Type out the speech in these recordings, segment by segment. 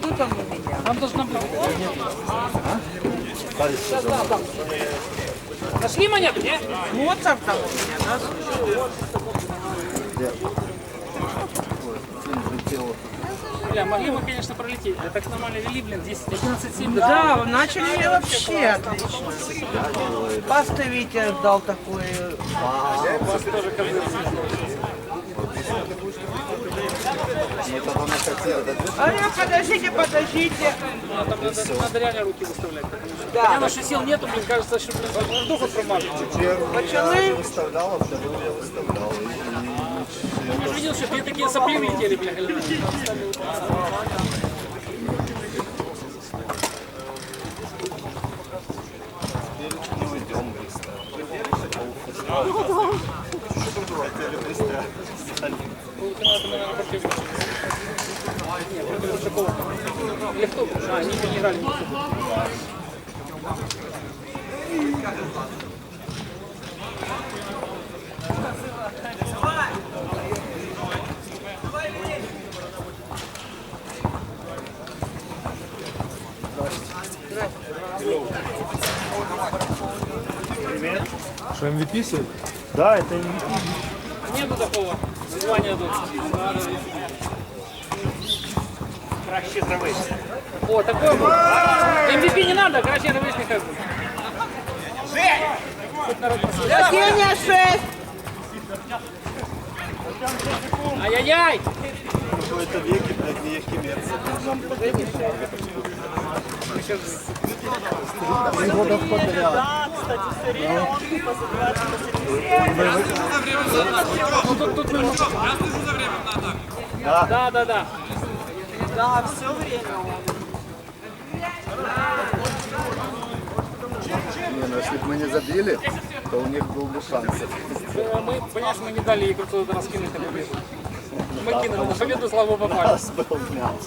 Что там у меня? Там должна быть. Нашли монету, не? Моцарт там у меня, да? Бля, могли мы, конечно, пролететь. Да так нормально вели, блин, 10, 11, 7. Да, начали вообще отлично. Паста Витя дал тоже как бы... А ну, подождите, подождите. А, там надо, надо реально руки выставлять. Да. Понятно, что сил нету, мне кажется, что блин, воздуха промажет. Пацаны, Выставляла, вторую я выставлял. Я же видел, что две такие сопли летели, бля. Или кто? А, они не играли. Что, MVP сегодня? Да, это MVP. Нету такого. Звания тут. Краще зробити. О, такой был. MVP не надо, короче, ровесник как бы. Евгения 6. Ай-яй-яй! Какой-то веке, блядь, не ехимец. Нам Ну, тут, тут мы... Да, да, да. да. Да, все время. Не, ну если бы мы не забили, то у них был бы шанс. Э, Мы, понимаешь, мы не дали игру туда раскинуть на победу. Мы кинули на победу, слава богу, попали. Раз был мяч.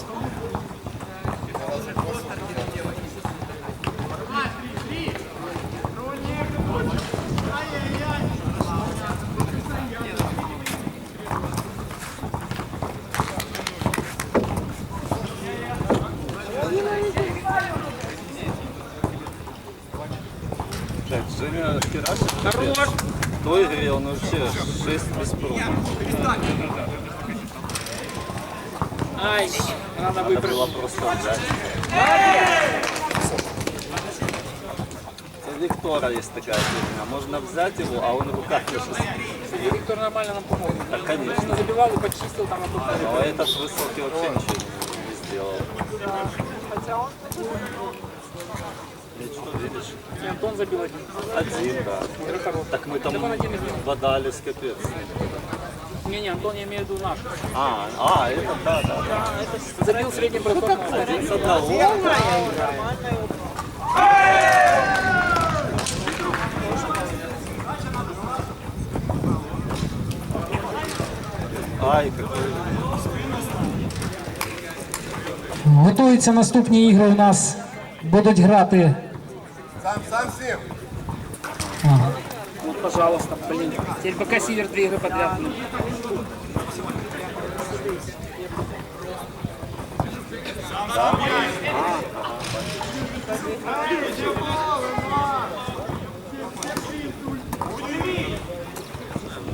Так, Женя Херасов Хорош! в той игре он вообще 6 без прома. Ай, надо выиграть. было просто взять. У Виктора есть такая фигня. Можно взять его, а он в руках. Кстати, Виктор нормально нам помог. Так, конечно. Он забивал и почистил там одну А этот высокий вообще ничего не сделал. И что, видишь? Антон забил один. Один, да. Так мы там бодались капец. Не-не, Антон, я имею в виду наш. А, а, это да, да, да. Забил средним броском. Один с одного. Ай, какой Готуються наступні ігри у нас. Будуть грати. Сам, сам всем. Ну, пожалуйста, блин. Теперь пока Сивер две игры подряд.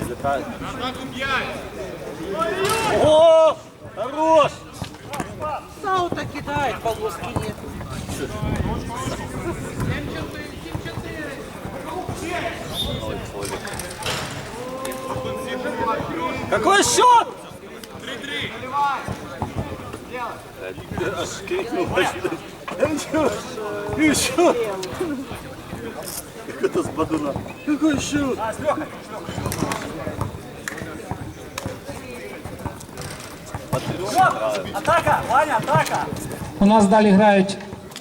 летает. О, хорош! Саута кидает, полоски нет. Какой счет? 3-3. Аж крикнул. И счет. Как это с Бадуна? Какой счет? У нас далі грають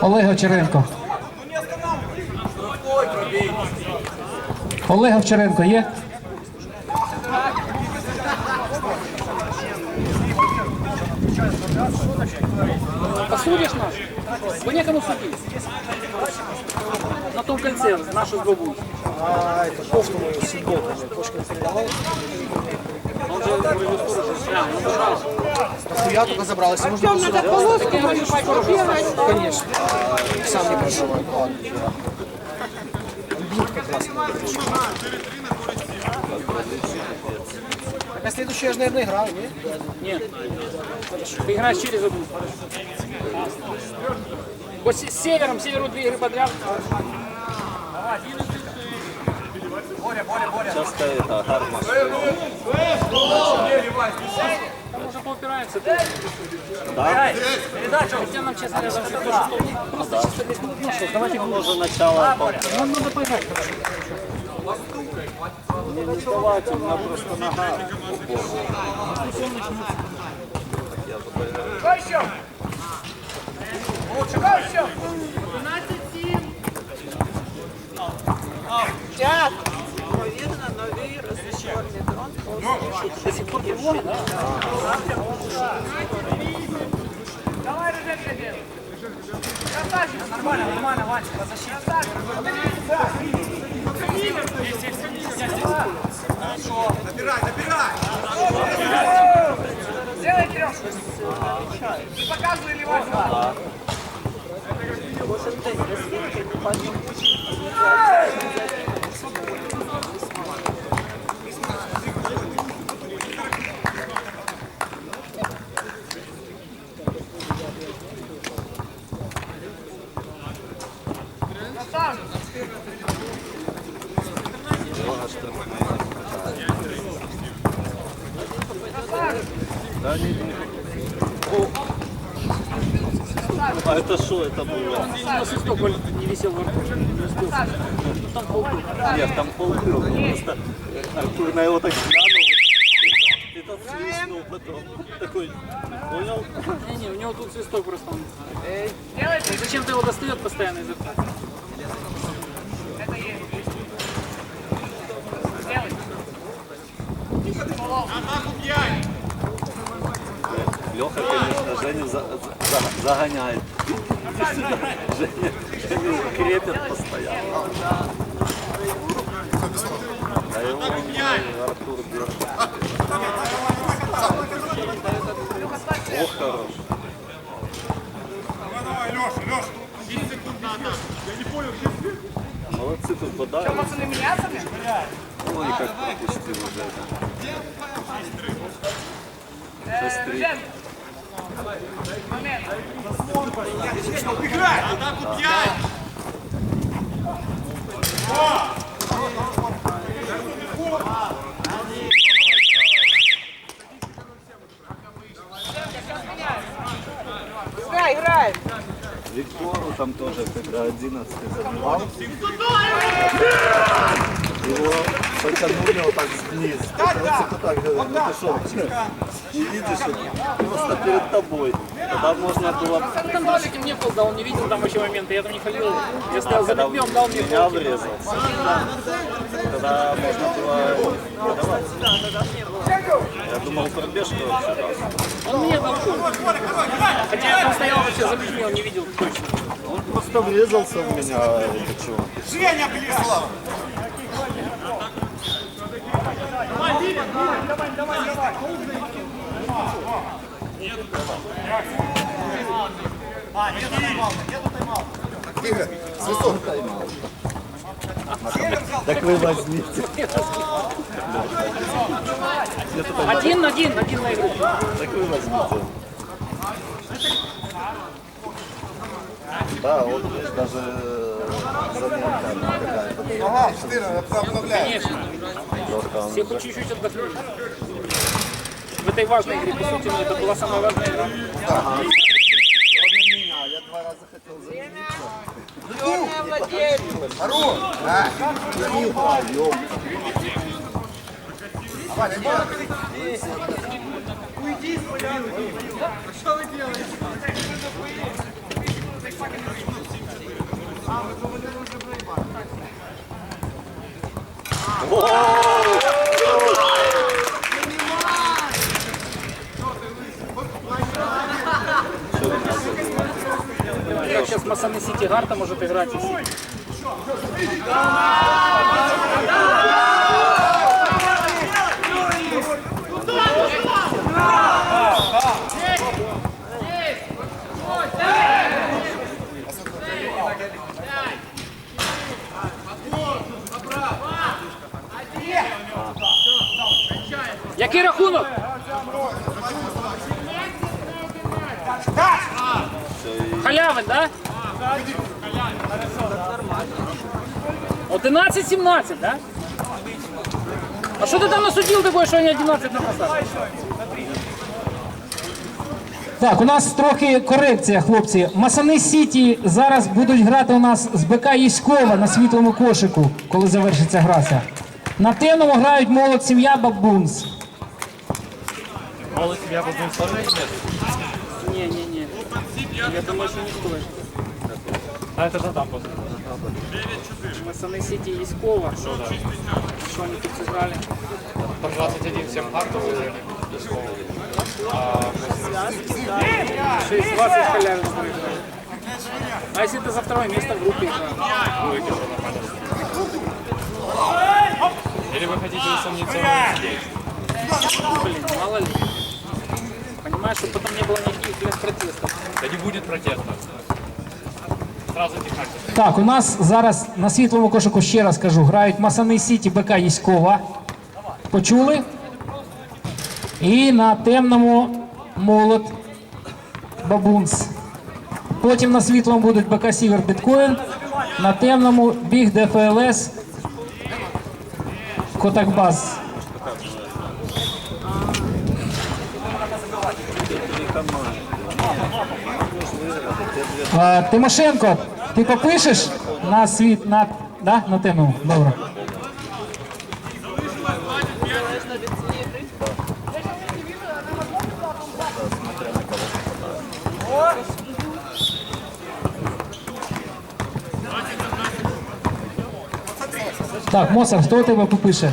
Олег Овчаренко. Олег Овчаренко є? Посудишь нас? Вы некому судить. На том кольце нашу сдобу. А это то, что мы с футболками Кошкин передавал. Он же что прям, ну, пожалуйста. Нахуя только забрал, если нужно я говорю, что тоже Конечно. Сам не проживаю. Как раз. Так а следующую я же, наверное, играю, нет? Нет. Ты играешь через одну. Вот с с севером, северу две игры подряд. Зараз это гармаш. Там уже поупираемся. Да? Передачу. Хотя нам, честно говоря, все то, что просто чисто ну что, давайте Може начало Нам надо поиграть. не, не здавати, у мене просто нога. Проведено новий розрішувальний дрон. Кожен день розвідки не бачимо. Да, А это что это было? У нас и столько не висел во рту. не. Ну, Там полкруга. Нет, там полкруга. Просто Артур на его так глянул. И тот свистнул потом. Такой, понял? Не-не, у него тут свисток просто. он. Зачем-то его достает постоянно из рта. Леха, конечно, Женю за- за- загоняет. Женя, Женю крепят постоянно. А его Артур держит. Ох, хорош. Молодцы тут подали. Ой, как пропустил уже. Играй, играй! Виктору там тоже, когда 11 забивал. Его потянули вот так вниз. Типа так говорит, ну ты что, не видишь, это просто перед тобой. Тогда можно было... Там Далекин мне пол дал, он не видел там вообще моменты, я там не халил. Я стоял за дал мне меня пол. врезался. Тогда можно было подавать. Я думал, пробежку вообще. Он мне дал пол. Хотя я там стоял вообще за людьми, он не видел точно. Он просто врезался в меня. Это чего? Игорь, свисток. Так вы возьмите. Один, один, один на игру. Так вы возьмите. Да, вот даже заметка какая-то. Ага, 4, это обновляет. Конечно. Трохи Все хоть чуть-чуть отдохнули. В этой важной игре, по сути, ну, это была самая важная игра. Кроме меня, я два раза хотел замениться. Черный владелец. Сейчас Масаны Сити Гарта может играть. и Сити. 11-17, да? А що ти там насудив такое, що вони 11 написали? Так, у нас трохи корекція, хлопці. Масани Сіті зараз будуть грати у нас з БК Єськова на світлому кошику, коли завершиться грася. На темному грають молод сім'я Бабунс. Молодь тебя потом сложить нет? Не-не-не. Я думаю, що не стоїть. А это же там после. Пацаны Сити Яськова. Що вони тут зіграли? По 21 всем карту выиграли. 6-20 халявин проиграли. А если ты за второе место в группе играешь? Или вы хотите усомниться Блин, мало ли. Понимаешь, чтобы потом не было никаких блин, протестов. Да не будет протеста. Так, у нас зараз на світлому кошику, ще раз кажу, грають Масани Сіті БК Єськова. Почули? І на темному молот Бабунс. Потім на світлому будуть БК Сівер Біткоін, на темному Біг ДФЛС Котакбаз. Тимошенко, ти попишеш на світ на, да? на тему? Добре. Так, Моцар, хто у тебе попише?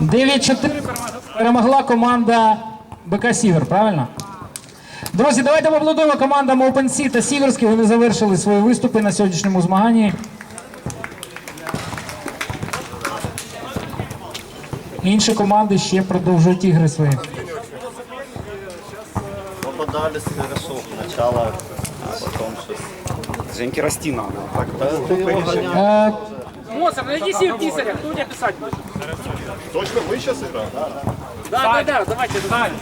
9-4 перемогла команда БК Сівер, правильно? Друзі, давайте поаплодуємо командам OpenSea та Сіверський. Вони завершили свої виступи на сьогоднішньому змаганні. Інші команди ще продовжують ігри свої. Попадались хорошо. Сначала, а потом что Женьки расти надо. Е, найди себе писаря, кто у тебя писать будет? Точно вы сейчас играете? Да, да, да, давайте. давайте.